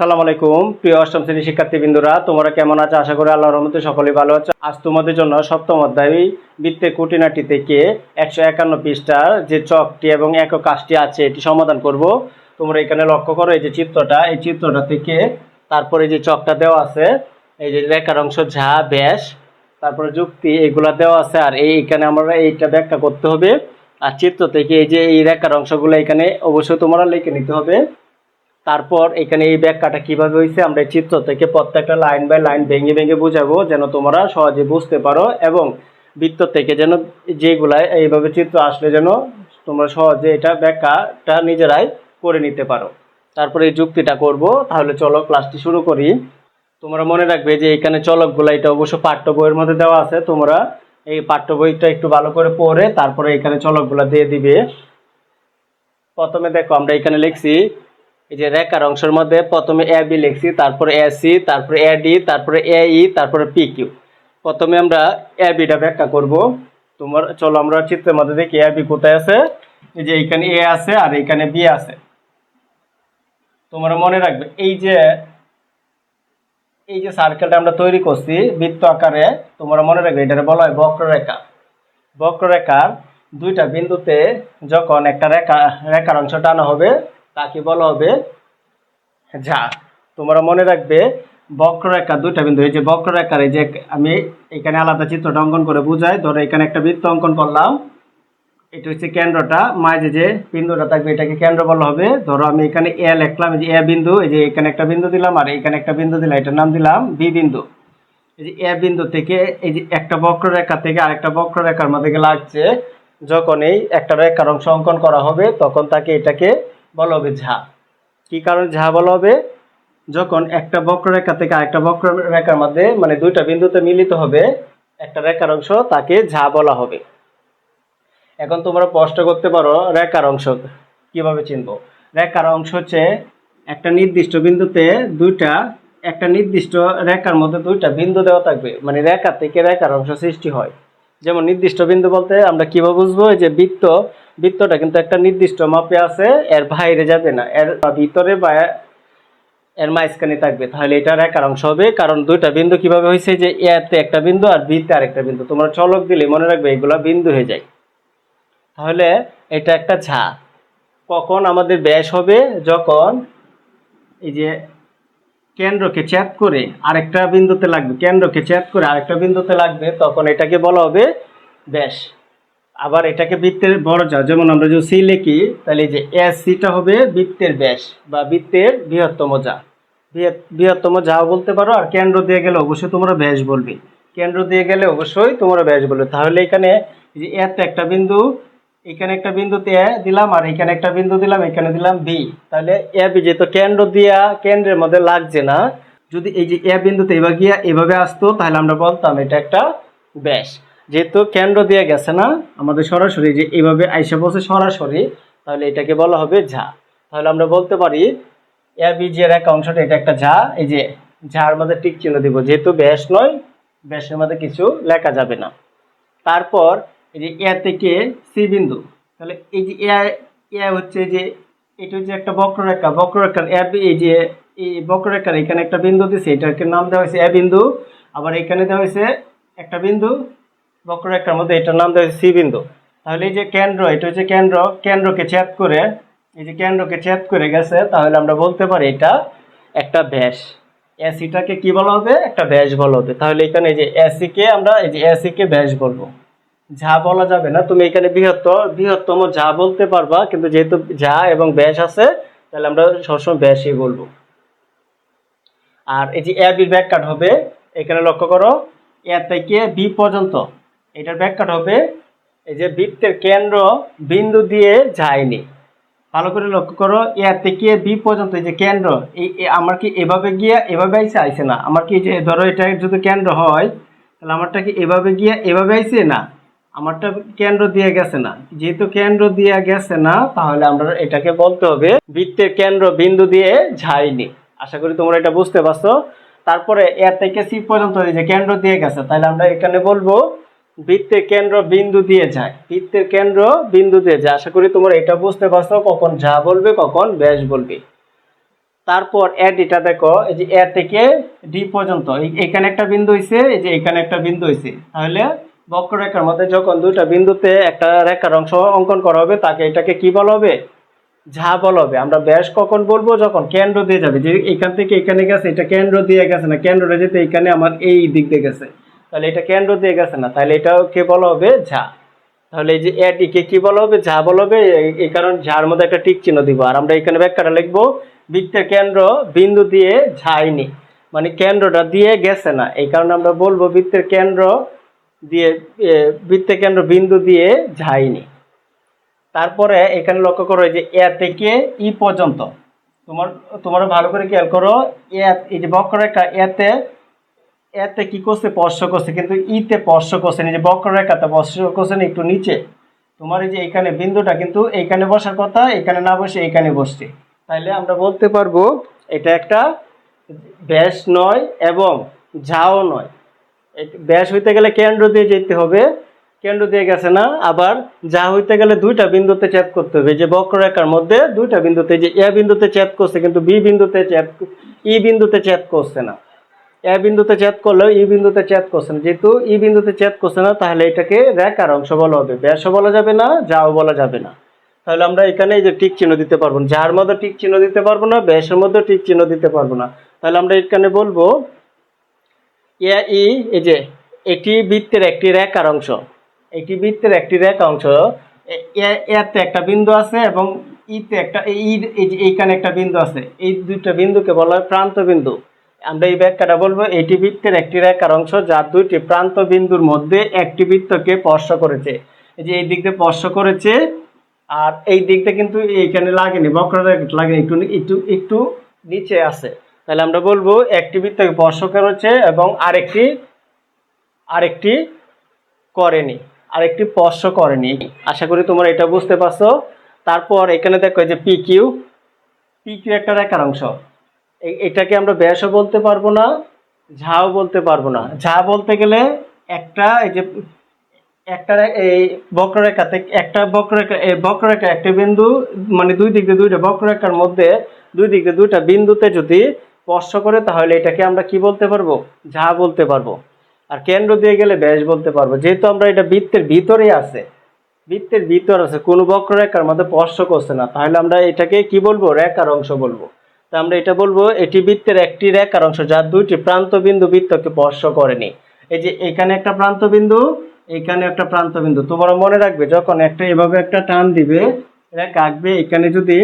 সালাম আলাইকুম। প্রিয় অষ্টম শ্রেণি শিক্ষার্থীবৃন্দরা, তোমরা কেমন আছো? আশা করি আল্লাহর রহমতে সকলেই ভালো আছো। আজ তোমাদের জন্য সপ্তম অধ্যায় বৃত্তের কুটিনাটি থেকে একশো একান্ন পৃষ্ঠার যে চকটি এবং একক কাজটি আছে, এটি সমাধান করব। তোমরা এখানে লক্ষ্য করো, এই যে চিত্রটা, এই চিত্রটা থেকে তারপরে যে চকটা দেওয়া আছে, এই যে রেখার অংশ ঝা, ব্যাস, তারপরে যুক্তি, এগুলা দেওয়া আছে। আর এই এখানে আমরা এইটা ব্যাখ্যা করতে হবে। আর চিত্র থেকে এই যে এই রেখার অংশগুলো এখানে অবশ্যই তোমরা লিখে নিতে হবে। তারপর এখানে এই ব্যাখ্যাটা কীভাবে হয়েছে, আমরা চিত্র থেকে প্রত্যেকটা লাইন বাই লাইন ভেঙে ভেঙে বুঝাবো, যেন তোমরা সহজে বুঝতে পারো এবং বৃত্ত থেকে যেন যেগুলা এইভাবে চিত্র আসলে যেন তোমরা সহজে এটা ব্যাখ্যাটা নিজেরাই করে নিতে পারো। তারপরে এই যুক্তিটা করব, তাহলে চলো ক্লাসটি শুরু করি। তোমরা মনে রাখবে যে এখানে চলকগুলো এটা অবশ্য পাঠ্য বইয়ের মধ্যে দেওয়া আছে, তোমরা এই পাঠ্য বইটা একটু ভালো করে পড়ে তারপরে এখানে চলকগুলো দিয়ে দিবে। প্রথমে দেখো, আমরা এখানে লিখছি এই যে রেখার অংশের মধ্যে প্রথমে এ, বি লিখছি, তারপরে এ, সি, তারপরে এ, ডি, তারপরে এ, ই, তারপরে পি, কিউ। প্রথমে আমরা এ বিটা ব্যাখ্যা করব। তোমার, চলো আমরা চিত্রের মধ্যে দেখি এ, বি কোথায় আছে? এই যে এখানে এ আছে আর এখানে বি আছে। তোমরা মনে রাখবে, এই যে এই যে সার্কেলটা আমরা তৈরি করছি বৃত্ত আকারে, তোমরা মনে রাখবে এটাকে বলা হয় বক্ররেখা। বক্ররেখার দুইটা বিন্দুতে যখন একটা রেখা, রেখার অংশ টানা হবে তাকে বলা হবে? যা, তোমরা মনে রাখবে, বক্ররেখা, দুইটা বিন্দু, এই যে বক্ররেখার, এই যে আমি এখানে আলাদা চিত্রটা অঙ্কন করে বুঝাই, ধরো এখানে একটা বৃত্ত অঙ্কন করলাম, এটা হচ্ছে কেন্দ্রটা, মাঝে যে বিন্দুটা থাকবে, এটাকে কেন্দ্র বলা হবে, ধরো আমি এখানে এ লিখলাম, এই যে এ বিন্দু, এই যে এখানে একটা বিন্দু দিলাম, আর এখানে একটা বিন্দু দিলাম, এটার নাম দিলাম বি বিন্দু। এই যে এ বিন্দু থেকে, এই যে একটা বক্ররেখা থেকে আরেকটা বক্ররেখার মধ্যে লাগছে যখন এই একটা রেখার অংশ অঙ্কন করা হবে, তখন তাকে এটাকে বলা হবে ঝা। কি কারণে ঝা বলা হবে? যখন একটা বক্ররেখা থেকে আরেকটা বক্ররেখার মধ্যে মানে দুইটা বিন্দুতে মিলিত হবে, একটা রেখার অংশ তাকে ঝা বলা হবে। এখন তোমরা প্রশ্ন করতে পারো রেখার অংশ কীভাবে চিনবো? রেখার অংশ হচ্ছে একটা নির্দিষ্ট বিন্দুতে দুইটা, একটা নির্দিষ্ট রেখার মধ্যে দুইটা বিন্দু দেওয়া থাকবে। মানে রেখা থেকে রেখার অংশ সৃষ্টি হয়। যেমন নির্দিষ্ট বিন্দু বলতে আমরা কীভাবে বুঝব? এই যে বৃত্ত বৃত্তটা কিন্তু একটা নির্দিষ্ট মাপে আছে, এর বাইরে যাবে না। এর ভিতরে বা এর মাঝখানে থাকবে। তাহলে এটা রেখার অংশ হবে, কারণ দুইটা বিন্দু কীভাবে হয়েছে যে এতে একটা বিন্দু আর বিতে আরেকটা বিন্দু। তোমরা চলক দিলে মনে রাখবে এগুলা বিন্দু হয়ে যায়। তাহলে এটা একটা ঝা কখন আমাদের ব্যাস হবে? যখন এই যে কেন্দ্রকে চ্যাপ করে আরেকটা বিন্দুতে লাগবে, কেন্দ্রকে ছেদ করে আরেকটা বিন্দুতে লাগবে, তখন এটাকে বলা হবে ব্যাস। আবার এটাকে বৃত্তের বড় যা যেমন আমরা যদি সি লিখি, তাহলে যে এস সিটা হবে বৃত্তের ব্যাস বা বৃত্তের বৃহত্তম যা বৃহত্তম যাও বলতে পারো, আর কেন্দ্র দিয়ে গেলে অবশ্যই তোমরা ব্যাস বলবে। কেন্দ্র দিয়ে গেলে অবশ্যই তোমরা ব্যাস বলবে। তাহলে এখানে যে এতে একটা বিন্দু, এখানে একটা বিন্দুতে এ দিলাম, আর এখানে একটা বিন্দু দিলাম, এখানে দিলাম বি তাহলে এ বি যেহেতু কেন্দ্র দিয়া কেন্দ্রের মধ্যে লাগছে না, যদি এই যে এ বিন্দুতে এবার গিয়া এভাবে আসতো, তাহলে আমরা বলতাম এটা একটা ব্যাস। যেহেতু কেন্দ্র দিয়ে গেছে না, আমাদের সরাসরি যে এইভাবে আইসা বসে সরাসরি, তাহলে এটাকে বলা হবে ঝা। তাহলে আমরা বলতে পারি এ বি যে রেখা অংশটা, এটা একটা ঝা, এই যে ঝার মধ্যে টিক চিহ্ন দিব। যেহেতু ব্যাস নয়, ব্যাসের মধ্যে কিছু লেখা যাবে না। তারপর এই যে এ থেকে সি বিন্দু, তাহলে এই যে এ হচ্ছে যে, এটা হচ্ছে একটা বক্ররেখা। বক্ররেখার এ এই যে, এই বক্ররেখার এখানে একটা বিন্দু দিছে, এটাকে নাম দেওয়া হয়েছে এ বিন্দু। আবার এখানে দেওয়া হয়েছে একটা বিন্দু বক্ররেখার মধ্যে এটার নাম দেওয়া হয়েছে সি বিন্দু। তাহলে এই যে কেন্দ্র, এটা হচ্ছে কেন্দ্র, কেন্দ্রকে ছেদ করে, এই যে কেন্দ্রকে ছেদ করে গেছে, তাহলে আমরা বলতে পারি এটা একটা ব্যাস। এসিটাকে কি বলা হবে? একটা ব্যাস বলা হবে। তাহলে এখানে যে এসিকে আমরা, এই যে এসিকে ব্যাস বলব। যা বলা যাবে না, তুমি এখানে বৃহত্তর, বৃহত্তম যা বলতে পারবা, কিন্তু যেহেতু যা এবং ব্যাস আছে, তাহলে আমরা সবসময় ব্যাসই বলব। আর এই যে এ বির ব্যাককাট হবে, এখানে লক্ষ্য করো, এ থেকে বি পর্যন্ত। এটার ব্যাককাট হবে এই যে বৃত্তের কেন্দ্র বিন্দু দিয়ে যায়নি। ভালো করে লক্ষ্য করো, এ থেকে বি পর্যন্ত এই যে কেন্দ্র, এই আমার কি এভাবে গিয়ে এভাবে আইসে আইসে না? আমার কি যে ধরো এটা যদি কেন্দ্র হয়, তাহলে আমারটা কি এভাবে গিয়ে এভাবে আইসে না? আমারটা কেন্দ্র দিয়ে গেছে না। যেহেতু কেন্দ্র দিয়ে গেছে না, তাহলে আমরা এটাকে বলতে হবে বৃত্তের কেন্দ্র বিন্দু দিয়ে যায়নি। আশা করি তোমরা এটা বুঝতে পারছ। তারপরে এ থেকে সি পর্যন্ত এই যে কেন্দ্র দিয়ে গেছে, তাহলে আমরা এখানে বলব বৃত্তের কেন্দ্র বিন্দু দিয়ে যায়। বৃত্তের কেন্দ্র বিন্দু দিয়ে যায়। আশা করি তোমরা এটা বুঝতে পারছ, কখন যা বলবে, কখন ব্যাস বলবে। তারপর এ এটা দেখো, এই যে এ থেকে ডি পর্যন্ত এখানে একটা বিন্দু হইছে, এই যে এখানে একটা বিন্দু হইছে। তাহলে বক্ররেখার মধ্যে যখন দুইটা বিন্দুতে একটা রেখার অংশ অঙ্কন করা হবে, তাকে এটাকে কি বলা হবে? যা বলা হবে। আমরা ব্যাস কখন বলব? যখন কেন্দ্র দিয়ে যাবে। যে এখান থেকে এখানে গেছে, এটা কেন্দ্র দিয়ে গেছে না, কেন্দ্রটা যেতে এখানে আমার এই দিক দিয়ে গেছে। তাহলে এটা কেন্দ্র দিয়ে গেছে না? তাহলে এটাও কে বলা হবে? ঝা। তাহলে এই যে এটিকে কি বলা হবে? ঝা বলা হবে? এই- কারণ ঝার মধ্যে একটা টিক চিহ্ন দিব। আর আমরা এখানে ব্যাখ্যাটা লিখব, বৃত্তের কেন্দ্র বিন্দু দিয়ে যায়নি মানে কেন্দ্রটা দিয়ে গেছে না। এই কারণে আমরা বলব বৃত্তের কেন্দ্র দিয়ে বৃত্তের কেন্দ্র বিন্দু দিয়ে যায়নি তারপরে এখানে লক্ষ্য করো যে এ থেকে ই পর্যন্ত। তোমার, তোমরা ভালো করে খেয়াল করো, এ, এই যে বক্ররেখা এতে এতে কি করছে? স্পর্শ করছে। কিন্তু ইতে স্পর্শ করছে না। এই যে বক্ররেখাতে স্পর্শ করছে না, একটু নিচে। তোমার এই যে এখানে বিন্দুটা, কিন্তু এইখানে বসার কথা, এখানে না বসে এইখানে বসছে। তাইলে আমরা বলতে পারব, এটা একটা ব্যাস নয় এবং ঝাও নয়। ব্যাস হইতে গেলে কেন্দ্র দিয়ে যেতে হবে। কেন্দ্র দিয়ে গেছে না, আবার যা হইতে গেলে দুইটা বিন্দুতে ছেদ করতে হবে। যে বক্ররেখার মধ্যে দুইটা বিন্দুতে যে এ বিন্দুতে ছেদ করছে, কিন্তু বি বিন্দুতে ছেদ, ই বিন্দুতে ছেদ করছে না। এ বিন্দুতে ছেদ করলেও ই বিন্দুতে ছেদ করছে না। যেহেতু ই বিন্দুতে ছেদ করছে না, তাহলে এটাকে রেখার অংশ বলা হবে। ব্যাসও বলা যাবে না, যাও বলা যাবে না। তাহলে আমরা এখানে এই যে টিক চিহ্ন দিতে পারব না। যার মধ্যে টিক চিহ্ন দিতে পারব না, ব্যাসের মধ্যে টিক চিহ্ন দিতে পারব না। তাহলে আমরা এখানে বলব, এ, ই, এই যে, এটি বৃত্তের একটি রেখার অংশ। এটি বৃত্তের একটি রেখা অংশ। এতে একটা বিন্দু আছে এবং ইতে একটা, এই এইখানে একটা বিন্দু আছে। এই দুইটা বিন্দুকে বলা হয় প্রান্ত বিন্দু। আমরা এই ব্যাখ্যাটা বলব, এটি বৃত্তের একটি রেখার অংশ যার দুইটি প্রান্ত বিন্দুর মধ্যে একটি বৃত্তকে স্পর্শ করেছে। এই যে এই দিক দিয়ে স্পর্শ করেছে, আর এই দিকটা কিন্তু এইখানে লাগেনি, বক্ররেখা লাগেনি, একটু একটু একটু নিচে আছে। তাহলে আমরা বলব একটি বৃত্তকে স্পর্শ করেছে এবং আরেকটি আরেকটি করেনি, আরেকটি স্পর্শ করেনি। আশা করি তোমরা এটা বুঝতে পারছ। তারপর এখানে দেখো যে পি কিউ পি কিউ একটা রেখার অংশ। এটাকে আমরা ব্যাসও বলতে পারব না, ঝাও বলতে পারব না। ঝা বলতে গেলে একটা, এই যে, একটা এই বক্ররেখা থেকে একটা বক্ররেখা, এই বক্ররেখা একটা বিন্দু মানে দুই দিক দিয়ে দুইটা বক্ররেখার মধ্যে, দুই দিক দিয়ে দুইটা বিন্দুতে যদি স্পর্শ করে, তাহলে এটাকে আমরা কি বলতে পারব? ঝা বলতে পারব। আর কেন্দ্র দিয়ে গেলে ব্যাস বলতে পারব। যেহেতু আমরা এটা বৃত্তের ভিতরেই আছে, বৃত্তের ভিতর আছে, কোনো বক্ররেখার মধ্যে স্পর্শ করছে না, তাহলে আমরা এটাকে কি বলব? রেখার অংশ বলব। তা আমরা এটা বলব, এটি বৃত্তের একটি রেখার অংশ যার দুইটি প্রান্ত বিন্দু বৃত্তকে স্পর্শ করেনি। এই যে এখানে একটা প্রান্ত বিন্দু, এখানে একটা প্রান্ত বিন্দু। তোমরা মনে রাখবে, যখন একটা এভাবে একটা টান দিবে, রেখা আঁকবে, এখানে যদি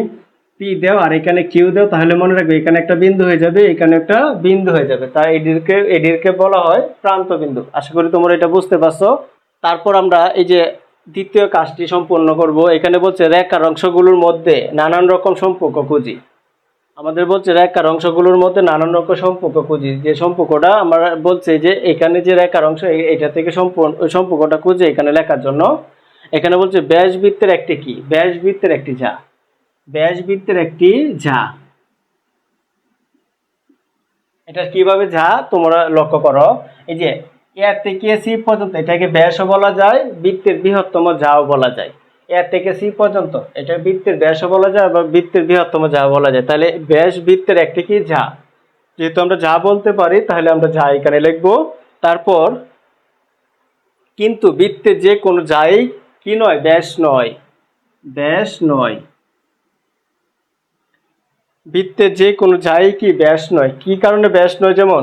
পি দেও আর এখানে কিউ দেও, তাহলে মনে রাখবে এখানে একটা বিন্দু হয়ে যাবে, এখানে একটা বিন্দু হয়ে যাবে। তাই এডিরকে এডিরকে বলা হয় প্রান্ত বিন্দু। আশা করি তোমরা এটা বুঝতে পারছ। তারপর আমরা এই যে দ্বিতীয় কাজটি সম্পূর্ণ করব। এখানে বলছে রেখার অংশগুলোর মধ্যে নানান রকম সম্পর্ক খুঁজি। আমাদের বলছে রেখার অংশগুলোর মধ্যে নানান রকম সম্পর্ক খুঁজি। যে সম্পর্কটা আমরা বলছে যে এখানে যে রেখার অংশ এটা থেকে সম্পর্কটা খুঁজে এখানে লেখার জন্য। এখানে বলছে ব্যাস বৃত্তের একটি কি? ব্যাস বৃত্তের একটি যা ব্যাস বৃত্তের একটি ঝা। এটা কীভাবে যা তোমরা লক্ষ্য করো। এই যে, এর থেকে সি পর্যন্ত এটাকে ব্যাসও বলা যায়, বৃত্তের বৃহত্তম যাও বলা যায়। এর থেকে সি পর্যন্ত। এটা বৃত্তের ব্যাসও বলা যায় বা বৃত্তের বৃহত্তম যা বলা যায়। তাহলে ব্যাস বৃত্তের একটি কি? যা যেহেতু আমরা যা বলতে পারি, তাহলে আমরা যা এখানে লিখব। তারপর, কিন্তু বৃত্তের যে কোনো যাই কি নয়? ব্যাস নয়। ব্যাস নয়। বৃত্তের যে কোনো যাই কি? ব্যাস নয়। কি কারণে ব্যাস নয় যেমন?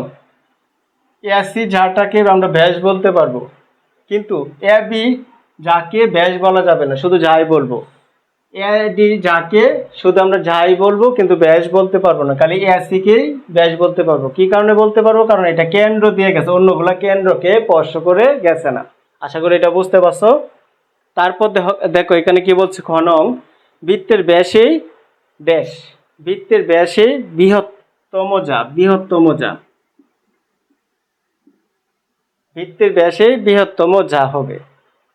এসি যাটাকে আমরা ব্যাস বলতে পারব। কিন্তু এ বি যাকে ব্যাস বলা যাবে না, শুধু যাই বলব। এ, ডি, যাকে, শুধু আমরা যাই বলব, কিন্তু ব্যাস বলতে পারব না। খালি এসিকেই ব্যাস বলতে পারব। কি কারণে বলতে পারব? কারণ এটা কেন্দ্র দিয়ে গেছে, অন্যগুলা কেন্দ্রকে স্পর্শ করে গেছে না। আশা করি এটা বুঝতে পারছ। তারপর দেখো এখানে কি বলছে খনং বৃত্তের ব্যাসেই ব্যাস। বৃত্তের ব্যাসে বৃহত্তম যা বৃহত্তম যা। বৃত্তের ব্যাসে বৃহত্তম যা হবে।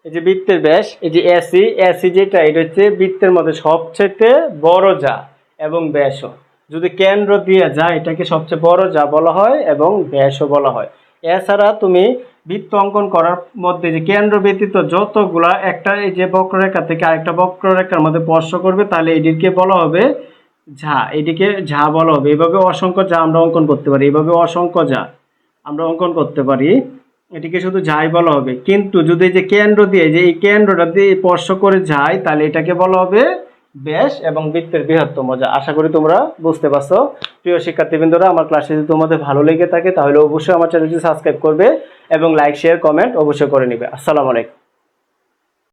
এই যে বৃত্তের ব্যাস, এই যে এসি এসি যেটা, এটা হচ্ছে বৃত্তের মধ্যে সবচেয়ে বড় যা এবং ব্যাসও। যদি কেন্দ্র দিয়ে যা এটাকে সবচেয়ে বড় যা বলা হয় এবং ব্যাসও বলা হয়। এছাড়া তুমি বৃত্ত অঙ্কন করার মধ্যে যে কেন্দ্র ব্যতীত যতগুলা, একটা এই যে বক্ররেখা থেকে আরেকটা বক্ররেখার মধ্যে স্পর্শ করবে, তাহলে এটিকে বলা হবে ঝা। এটিকে ঝা বলা হবে। এভাবে অসংখ্য যা আমরা অঙ্কন করতে পারি। এভাবে অসংখ্য যা আমরা অঙ্কন করতে পারি। এটিকে শুধু যাই বলা হবে। কিন্তু যদি যে কেন্দ্র দিয়ে, যে এই কেন্দ্রটা দিয়ে স্পর্শ করে যায়, তাহলে এটাকে বলা হবে ব্যাস এবং বৃত্তের বৃহত্তম যা আশা করি তোমরা বুঝতে পারছ। প্রিয় শিক্ষার্থীবৃন্দরা, আমার ক্লাসে যদি তোমাদের ভালো লেগে থাকে, তাহলে অবশ্যই আমার চ্যানেলটি সাবস্ক্রাইব করবে এবং লাইক, শেয়ার, কমেন্ট অবশ্যই করে নিবে। আসসালামু আলাইকুম।